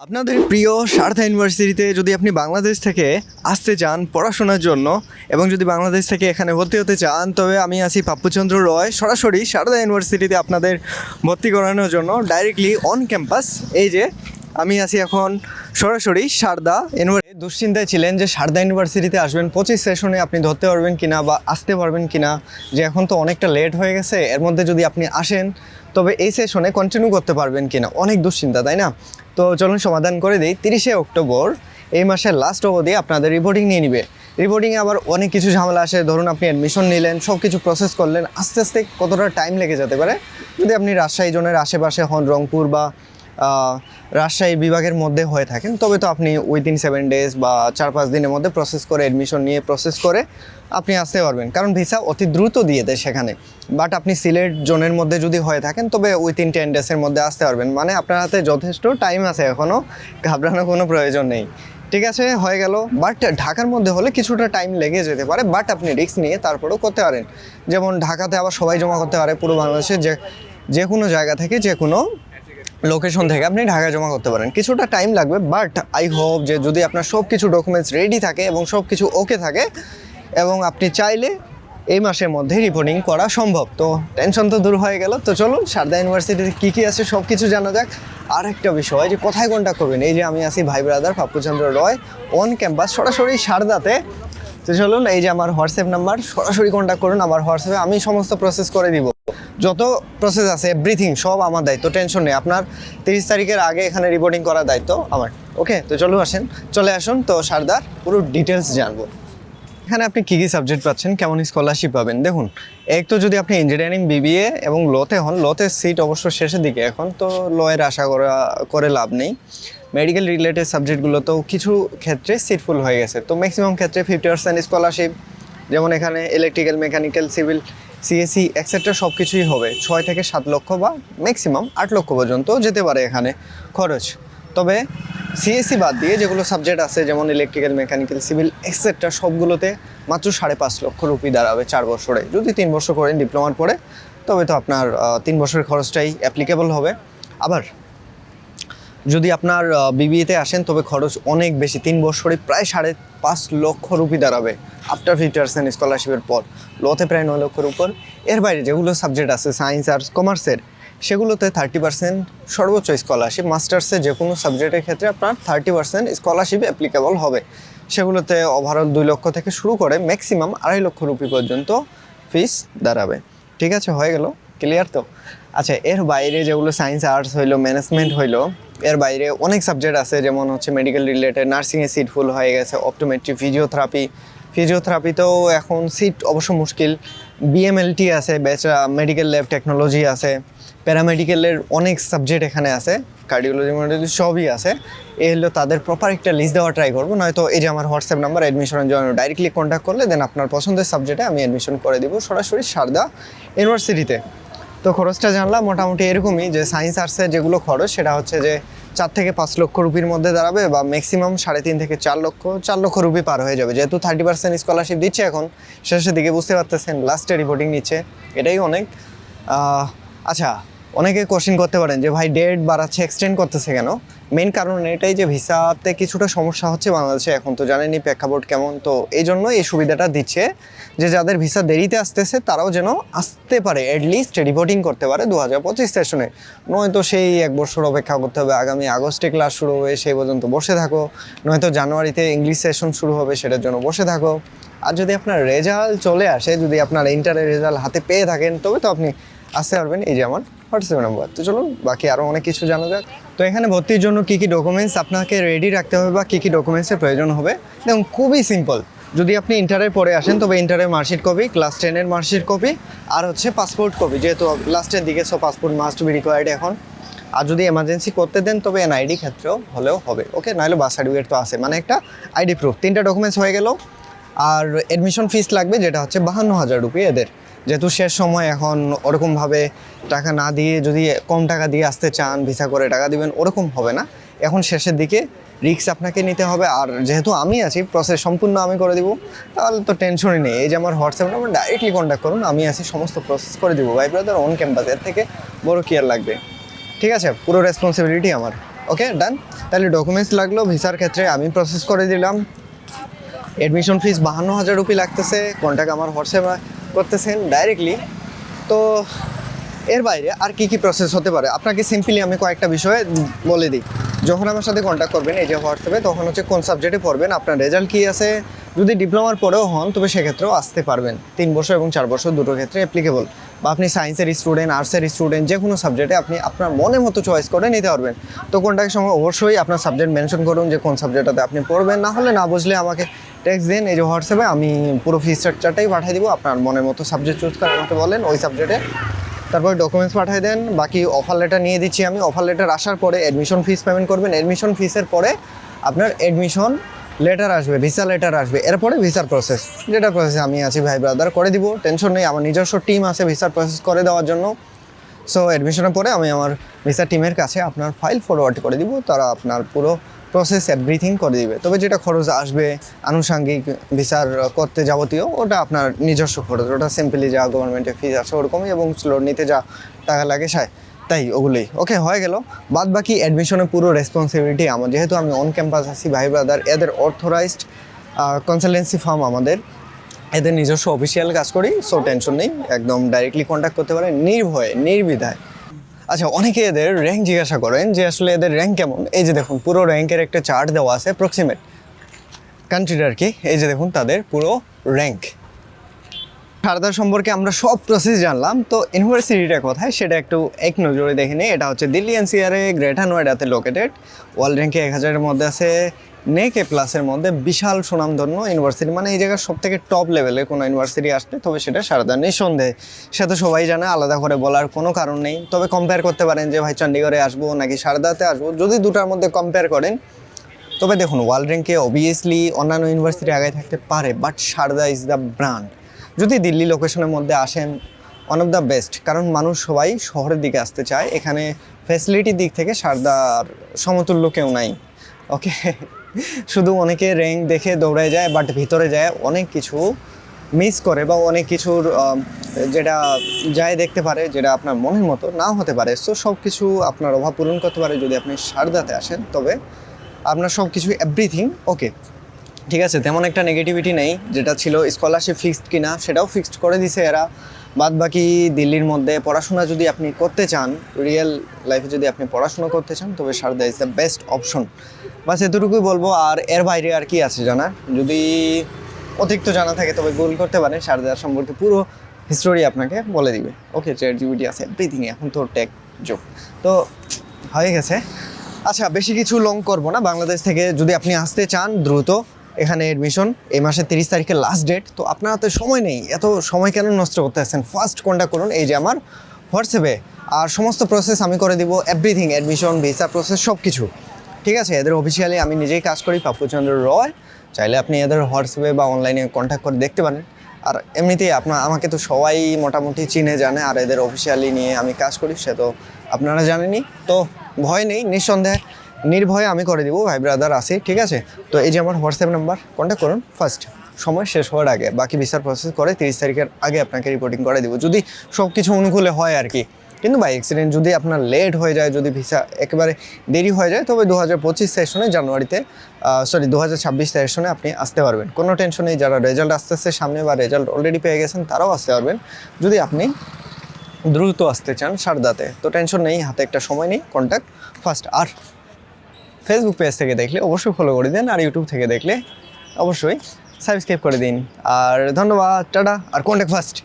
আপনাদের প্রিয় সারদা ইউনিভার্সিটিতে যদি আপনি বাংলাদেশ থেকে আসতে চান পড়াশোনার জন্য এবং যদি বাংলাদেশ থেকে এখানে ভর্তি হতে চান, তবে আমি আছি পাপ্পুচন্দ্র রয়। সরাসরি সারদা ইউনিভার্সিটিতে আপনাদের ভর্তি করানোর জন্য ডাইরেক্টলি অন ক্যাম্পাস এই যে, আমি আছি এখন সরাসরি সারদা ইউনিভার্সিটি দুশ্চিন্তায় ছিলেন যে সারদা ইউনিভার্সিটিতে আসবেন। পঁচিশ সেশনে আপনি ধরতে পারবেন কিনা বা আসতে পারবেন কিনা, যে এখন তো অনেকটা লেট হয়ে গেছে, এর মধ্যে যদি আপনি আসেন, তবে এই সেশনে কন্টিনিউ করতে পারবেন কিনা? অনেক দুশ্চিন্তা, তাই না? তো চলুন সমাধান করে দিই। তিরিশে অক্টোবর, এই মাসের লাস্ট অবধি আপনাদের রিপোর্টিং নিয়ে নিবে। রিপোর্টিংয়ে আবার অনেক কিছু ঝামেলা আসে। ধরুন আপনি অ্যাডমিশন নিলেন সব কিছু প্রসেস করলেন। আস্তে আস্তে কতটা টাইম লেগে যেতে পারে? যদি আপনি রাজশাহী জোনের আশেপাশে হন, রংপুর বা রাজশাহী বিভাগের মধ্যে হয়ে থাকেন। তবে তো আপনি উইদিন সেভেন ডেজ বা চার পাঁচ দিনের মধ্যে প্রসেস করে অ্যাডমিশন নিয়ে প্রসেস করে আপনি আসতে পারবেন। কারণ ভিসা অতি দ্রুত দিয়ে দেয় সেখানে। বাট আপনি সিলেট জোনের মধ্যে যদি হয়ে থাকেন, তবে উইদিন টেন ডেজের মধ্যে আসতে পারবেন। মানে আপনার হাতে যথেষ্ট টাইম আছে এখনও ঘাবড়ানোর কোনো প্রয়োজন নেই। ঠিক আছে, হয়ে গেল। বাট ঢাকার মধ্যে হলে কিছুটা টাইম লেগে যেতে পারে। বাট আপনি রিস্ক নিয়ে তারপরেও করতে পারেন। যেমন ঢাকাতে আবার সবাই জমা করতে পারে পুরো বাংলাদেশের যে যে কোনো জায়গা থেকে যে কোনো লোকেশন থেকে আপনি ঢাকায় জমা করতে পারেন। কিছুটা টাইম লাগবে বাট আই হোপ যে যদি আপনার সব কিছু ডকুমেন্টস রেডি থাকে এবং সব কিছু ওকে থাকে, এবং আপনি চাইলে এই মাসের মধ্যে রিপোর্টিং করা সম্ভব। তো টেনশন তো দূর হয়ে গেল। তো চলুন, সারদা ইউনিভার্সিটিতে কী কী আছে সব কিছু জানা যাক। আর একটা বিষয় যে কোথায় কন্ট্যাক্ট করবেন? এই যে আমি আছি ভাই brother Pappuchandra Roy on campus সরাসরি সারদাতে। তো চলুন, এই যে আমার হোয়াটসঅ্যাপ নাম্বার সরাসরি কন্ট্যাক্ট করুন, আমার হোয়াটসঅ্যাপে আমি সমস্ত প্রসেস করে দিব। যত প্রসেস আছে এভরিথিং সব আমার দায়িত্ব টেনশন নেই। আপনার তিরিশ তারিখের আগে এখানে রিপোর্টিং করার দায়িত্ব আমার। ওকে তো চলুন আসেন, চলে আসুন। তো সারদার পুরো ডিটেলস জানব। এখানে আপনি কী কী সাবজেক্ট পাচ্ছেন, কেমন স্কলারশিপ পাবেন? দেখুন, এক তো যদি আপনি ইঞ্জিনিয়ারিং বিবিএ এবং লোতে হন লোতে সিট অবশ্য শেষের দিকে। এখন তো লয়ের আশা করা, করে লাভ নেই। মেডিকেল রিলেটেড সাবজেক্টগুলো তো কিছু ক্ষেত্রে সিটফুল হয়ে গেছে। তো ম্যাক্সিমাম ক্ষেত্রে ফিফটি পার্সেন্ট স্কলারশিপ যেমন এখানে electrical mechanical civil CSC etcetera সব কিছুই হবে। ছয় থেকে সাত লক্ষ বা ম্যাক্সিমাম আট লক্ষ পর্যন্ত যেতে পারে এখানে খরচ। তবে সিএসসি বাদ দিয়ে যেগুলো সাবজেক্ট আছে, যেমন ইলেকট্রিক্যাল মেকানিক্যাল সিভিল এক্সেট্রা সবগুলোতে মাত্র সাড়ে পাঁচ লক্ষ রুপি দাঁড়াবে চার বছরে। যদি তিন বছর করেন ডিপ্লোমার পরে, তবে তো আপনার তিন বছরের খরচটাই অ্যাপ্লিকেবল হবে। আবার যদি আপনার বিবিএতে আসেন, তবে খরচ অনেক বেশি। তিন বছরে প্রায় সাড়ে পাঁচ লক্ষ রুপি দাঁড়াবে আফটার ফিফটি পার্সেন্ট স্কলারশিপের পর। লতে প্রায় নয় লক্ষের উপর। এর বাইরে যেগুলো সাবজেক্ট আছে সায়েন্স আর্টস কমার্সের সেগুলোতে থার্টি পার্সেন্ট সর্বোচ্চ স্কলারশিপ মাস্টার্সে যে কোনো সাবজেক্টের ক্ষেত্রে আপনার থার্টি পার্সেন্ট স্কলারশিপ অ্যাপ্লিকেবল হবে। সেগুলোতে ওভারঅল দুই লক্ষ থেকে শুরু করে ম্যাক্সিমাম আড়াই লক্ষ রুপি পর্যন্ত ফিস দাঁড়াবে। ঠিক আছে, হয়ে গেল ক্লিয়ার তো? আচ্ছা এর বাইরে যেগুলো সায়েন্স আর্টস হইল ম্যানেজমেন্ট হইল এর বাইরে অনেক সাবজেক্ট আছে, যেমন হচ্ছে মেডিকেল রিলেটেড নার্সিংয়ে সিট ফুল হয়ে গেছে অপটোমেট্রি ফিজিওথেরাপি ফিজিওথেরাপিতেও এখন সিট অবশ্য মুশকিল। বিএমএলটি আছে বেচা মেডিকেল ল্যাব টেকনোলজি আছে প্যারামেডিকেলের অনেক সাবজেক্ট এখানে আছে কার্ডিওলজি মডিওলজি সবই আছে। এ হলো তাদের প্রপার একটা লিস্ট দেওয়া ট্রাই করব, নয়তো এই যে আমার হোয়াটসঅ্যাপ নাম্বার অ্যাডমিশনের জন্য ডাইরেক্টলি কন্ট্যাক্ট করলে দেন আপনার পছন্দের সাবজেক্টে আমি অ্যাডমিশন করে দিব সরাসরি সারদা ইউনিভার্সিটিতে তো খরচটা জানলাম, মোটামুটি এরকমই যে সায়েন্স আর্টসের যেগুলো খরচ, সেটা হচ্ছে যে চার থেকে পাঁচ লক্ষ রুপির মধ্যে দাঁড়াবে বা ম্যাক্সিমাম সাড়ে তিন থেকে চার লক্ষ চার লক্ষ রুপি পার হয়ে যাবে। যেহেতু থার্টি পার্সেন্ট স্কলারশিপ দিচ্ছে এখন, শেষের দিকে বুঝতে পারতেছেন লাস্টে রিপোর্টিং নিচ্ছে, এটাই অনেক। আচ্ছা অনেকে কোশ্চেন করতে পারেন যে ভাই ডেট বাড়াচ্ছে এক্সটেন্ড করতেছে কেন? মেন কারণ এটাই যে ভিসাতে কিছুটা সমস্যা হচ্ছে বাংলাদেশে এখন তো জানেনই প্রেক্ষাপট কেমন। তো এই জন্য এই সুবিধাটা দিচ্ছে যে যাদের ভিসা দেরিতে আসতেছে তারাও যেন আসতে পারে অ্যাটলিস্ট রিপোর্টিং করতে পারে দু হাজার পঁচিশ সেশনে নয়তো সেই এক বছর অপেক্ষা করতে হবে, আগামী আগস্টে ক্লাস শুরু হবে, সেই পর্যন্ত বসে থাকো। নয়তো জানুয়ারিতে ইংলিশ সেশন শুরু হবে, সেটার জন্য বসে থাকো। আর যদি আপনার রেজাল্ট চলে আসে, যদি আপনার ইন্টারের রেজাল্ট হাতে পেয়ে থাকেন, তবে তো আপনি আসতে পারবেন। এই যে আমার হোয়াটসঅ্যাপ নাম্বার তো চলুন, বাকি আরও অনেক কিছু জানা যাক। তো এখানে ভর্তির জন্য কী কী ডকুমেন্টস আপনাকে রেডি রাখতে হবে বা কী কী ডকুমেন্টসের প্রয়োজন হবে? দেখুন, খুবই সিম্পল যদি আপনি ইন্টারের পরে আসেন, তবে ইন্টারের মার্কশিট কপি ক্লাস টেনের মার্কশিট কপি আর হচ্ছে পাসপোর্ট কপি যেহেতু লাস্টের দিকে সব পাসপোর্ট মাস্ট বি রিকোয়ার্ড এখন। আর যদি এমার্জেন্সি করতে দেন, তবে এনআইডি ক্ষেত্রেও হলেও হবে। ওকে নাহলে বাস সার্টিফিকেট তো আছে। মানে একটা আইডি প্রুফ তিনটা ডকুমেন্টস হয়ে গেল। আর এডমিশন ফিস লাগবে, যেটা হচ্ছে বাহান্ন হাজার রুপি এদের। যেহেতু শেষ সময়, এখন ওরকমভাবে টাকা না দিয়ে যদি কম টাকা দিয়ে আসতে চান, ভিসা করে টাকা দিবেন, ওরকম হবে না। এখন শেষের দিকে রিস্ক আপনাকে নিতে হবে। আর যেহেতু আমি আছি প্রসেস সম্পূর্ণ আমি করে দিব, তাহলে তো টেনশনই নেই। এই যে আমার হোয়াটসঅ্যাপ নাম্বার ডাইরেক্টলি কন্ট্যাক্ট করুন, আমি আছি, সমস্ত প্রসেস করে দিব। ভাই ব্রাদার অন ক্যাম্পাস এর থেকে বড় কেয়ার লাগবে। ঠিক আছে? পুরো রেসপন্সিবিলিটি আমার। ওকে ডান তাহলে ডকুমেন্টস লাগল, ভিসার ক্ষেত্রে আমি প্রসেস করে দিলাম। অ্যাডমিশন ফিস বাহান্ন হাজার রুপি লাগতেছে। কন্ট্যাক্ট আমার হোয়াটসঅ্যাপে করতেছেন ডাইরেক্টলি তো এর বাইরে আর কি কি প্রসেস হতে পারে? আপনাকে সিম্পলি আমি কয়েকটা বিষয়ে বলে দিই। যখন আমার সাথে কন্ট্যাক্ট করবেন এই যে হোয়াটসঅ্যাপে তখন হচ্ছে কোন সাবজেক্টে পড়বেন, আপনার রেজাল্ট কী আছে? যদি ডিপ্লোমার পরেও হন, তবে সেক্ষেত্রেও আসতে পারবেন। তিন বছর এবং চার বছর দুটো ক্ষেত্রে অ্যাপ্লিকেবল বা আপনি সায়েন্সের স্টুডেন্ট আর্টসের স্টুডেন্ট যে কোনো সাবজেক্টে আপনি আপনার মনের মতো চয়েস করে নিতে পারবেন। তো কোনটাকে সময় অবশ্যই আপনার সাবজেক্ট মেনশন করুন যে কোন সাবজেক্টটাতে আপনি পড়বেন। না হলে না বুঝলে আমাকে টেক্সট দিন, এই যে হোয়াটসঅ্যাপে আমি পুরো ফি স্ট্রাকচারটাই পাঠিয়ে দিব। আপনার মনের মতো সাবজেক্ট চুজ করে আমাকে বলেন, ওই সাবজেক্টে তারপর ডকুমেন্টস পাঠিয়ে দেন, বাকি অফার লেটার নিয়ে দিচ্ছি আমি। অফার লেটার আসার পরে অ্যাডমিশন ফিস পেমেন্ট করবেন। অ্যাডমিশন ফিসের পরে আপনার অ্যাডমিশন লেটার আসবে ভিসা লেটার আসবে। এরপরে ভিসার প্রসেস যেটা প্রসেস আমি আছি, ভাই ব্রাদার করে দিব। টেনশন নেই, আমার নিজস্ব টিম আছে ভিসার প্রসেস করে দেওয়ার জন্য। সো অ্যাডমিশনের পরে আমি আমার ভিসা টিমের কাছে আপনার ফাইল ফরওয়ার্ড করে দিব। তারা আপনার পুরো প্রসেস এভরিথিং করে দিবে। তবে যেটা খরচ আসবে আনুষঙ্গিক ভিসার করতে যাবতীয়, ওটা আপনার নিজস্ব খরচ। ওটা সিম্পলি যা গভর্নমেন্টের ফিজ আছে ওরকমই এবং স্লোর নিতে যা টাকা লাগে সায়, তাই ওগুলোই। ওকে হয়ে গেল। বাদ বাকি অ্যাডমিশনের পুরো রেসপন্সিবিলিটি আমার। যেহেতু আমি অন ক্যাম্পাস আছি, ভাই ব্রাদার এদের অথরাইজড কনসালটেন্সি ফার্ম আমাদের। এদের নিজস্ব অফিসিয়াল কাজ করি সো টেনশন নেই। একদম ডাইরেক্টলি কন্ট্যাক্ট করতে পারেন নির্ভয়ে, নির্বিধায়। আচ্ছা অনেকে এদের র্যাঙ্ক জিজ্ঞাসা করেন যে আসলে এদের র্যাঙ্ক কেমন? এই যে দেখুন, পুরো র্যাঙ্কের একটা চার্ট দেওয়া আছে অ্যাপ্রক্সিমেট কান্ট্রির আর কি। এই যে দেখুন, তাদের পুরো র্যাঙ্ক সারদার সম্পর্কে আমরা সব প্রসেস জানলাম। তো ইউনিভার্সিটিটা কোথায় সেটা একটু এক নজরে দেখে নিই। এটা হচ্ছে দিল্লি এনসিআরে গ্রেটার নোয়েডাতে লোকেটেড ওয়ার্ল্ড র্যাঙ্কে এক হাজারের মধ্যে আছে। নেক এ প্লাসের মধ্যে বিশাল সুনামধন্য ইউনিভার্সিটি মানে এই জায়গার সব থেকে টপ লেভেলে কোনো ইউনিভার্সিটি আসলে তবে সেটা সারদা নিঃসন্দেহে। সে তো সবাই জানে, আলাদা করে বলার কোনো কারণ নেই। তবে কম্পেয়ার করতে পারেন যে, ভাই চণ্ডীগড়ে আসব নাকি সারদাতে আসব? যদি দুটার মধ্যে কম্পেয়ার করেন, তবে দেখুন ওয়ার্ল্ড র্যাঙ্কে অবভিয়াসলি অন্যান্য ইউনিভার্সিটি আগে থাকতে পারে but Sharda is the brand যদি দিল্লি লোকেশনের মধ্যে আসেন ওয়ান অফ দ্য বেস্ট কারণ মানুষ সবাই শহরের দিকে আসতে চায়। এখানে ফ্যাসিলিটির দিক থেকে সারদার সমতুল্য কেউ নাই ওকে শুধু অনেকে র্যাঙ্ক দেখে দৌড়ায় যায় বাট ভিতরে যায়, অনেক কিছু মিস করে বা অনেক কিছুর যেটা যায় দেখতে পারে, যেটা আপনার মনের মতো নাও হতে পারে। সো সব কিছু আপনার অভাব পূরণ করতে পারে যদি আপনি সারদাতে আসেন, তবে আপনার সব কিছু এভরিথিং ওকে ঠিক আছে, তেমন একটা নেগেটিভিটি নেই, যেটা ছিল স্কলারশিপ ফিক্সড কিনা, সেটাও ফিক্সড করে দিছে এরা। বাদ বাকি দিল্লির মধ্যে পড়াশোনা যদি আপনি করতে চান রিয়েল লাইফে যদি আপনি পড়াশোনা করতে চান, তবে Sharda is the best option. বাস এতটুকুই বলব, আর এর বাইরে আর কি আছে জানা যদি অতিরিক্ত জানা থাকে, তবে গুগল করতে পারেন সারদার সম্পর্কে পুরো হিস্টোরি আপনাকে বলে দিবে। ওকে চ্যাট জিবিটি আছে এভরিথিং এখন তো টেক যোগ। তো হয়ে গেছে। আচ্ছা বেশি কিছু লং করব না, বাংলাদেশ থেকে যদি আপনি আসতে চান, দ্রুত এখানে এডমিশন এই মাসের তিরিশ তারিখের লাস্ট ডেট তো আপনার হাতে সময় নেই, এত সময় কেন নষ্ট করতে আসছেন ফার্স্ট কন্ট্যাক্ট করুন? এই যে আমার হোয়াটসঅ্যাপে আর সমস্ত প্রসেস আমি করে দিব এভরিথিং অ্যাডমিশন ভিসা প্রসেস সব কিছু ঠিক আছে? এদের অফিসিয়ালি আমি নিজেই কাজ করি পাপ্পুচন্দ্র রয়। চাইলে আপনি এদের হোয়াটসঅ্যাপে বা অনলাইনে কন্ট্যাক্ট করে দেখতে পারেন। আর এমনিতেই আপনার, আমাকে তো সবাই মোটামুটি চিনে, জানে। আর এদের অফিসিয়ালি নিয়ে আমি কাজ করি, সে তো আপনারা জানেনই। তো ভয় নেই, নিঃসন্দেহে। নির্ভয়ে আমি করে দিব, ভাই ব্রাদার আসি ঠিক আছে? তো এই যে আমার হোয়াটসঅ্যাপ নাম্বার কন্ট্যাক্ট করুন ফার্স্ট সময় শেষ হওয়ার আগে, বাকি ভিসার প্রসেস করে তিরিশ তারিখের আগে আপনাকে রিপোর্টিং করে দিব, যদি সব কিছু অনুকূলে হয় আর কি। কিন্তু বাই অ্যাক্সিডেন্ট যদি আপনার লেট হয়ে যায়, যদি ভিসা একেবারে দেরি হয়ে যায়, তবে দু হাজার পঁচিশ সেশনে জানুয়ারিতে সরি দু হাজার ছাব্বিশ সেশনে আপনি আসতে পারবেন। কোনো টেনশন নেই, যারা রেজাল্ট আসতেছে সামনে বা রেজাল্ট অলরেডি পেয়ে গেছেন, তারাও আসতে পারবেন। যদি আপনি দ্রুত আসতে চান সারদাতে, তো টেনশন নেই, হাতে একটা সময় নেই কন্ট্যাক্ট ফার্স্ট আর ফেসবুক পেজ থেকে দেখলে অবশ্যই ফলো করে দিন আর ইউটিউব থেকে দেখলে অবশ্যই সাবস্ক্রাইব করে দিন। আর ধন্যবাদ, টাটা, আর কন্ট্যাক্ট ফার্স্ট